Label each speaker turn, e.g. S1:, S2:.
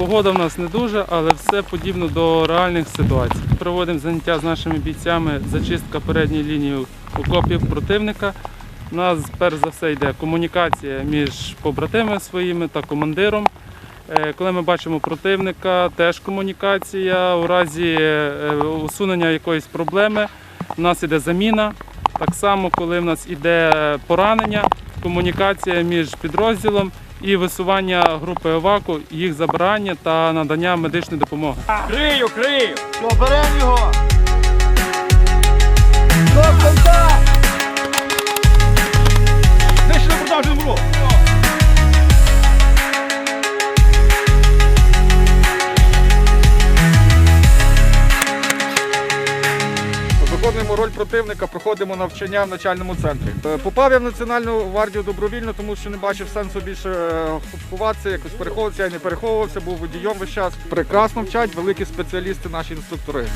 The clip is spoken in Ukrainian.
S1: Погода в нас не дуже, але все подібно до реальних ситуацій. Проводимо заняття з нашими бійцями, зачистка передньої лінії окопів противника. У нас перш за все йде комунікація між побратимами своїми та командиром. Е, Коли ми бачимо противника, теж комунікація. У разі е, усунення якоїсь проблеми у нас іде заміна. Так само, коли в нас іде поранення, комунікація між підрозділом і висування групи ЕВАКу, їх забирання та надання медичної допомоги.
S2: Крию, крию!
S3: Беремо його!
S2: Виконуємо роль противника, проходимо навчання в начальному центрі. Е, Попав я в Національну гвардію добровільно, тому що не бачив сенсу більше е, ховатися, якось переховуватися. Я не переховувався, був водієм весь час. Прекрасно вчать великі спеціалісти, наші інструктори.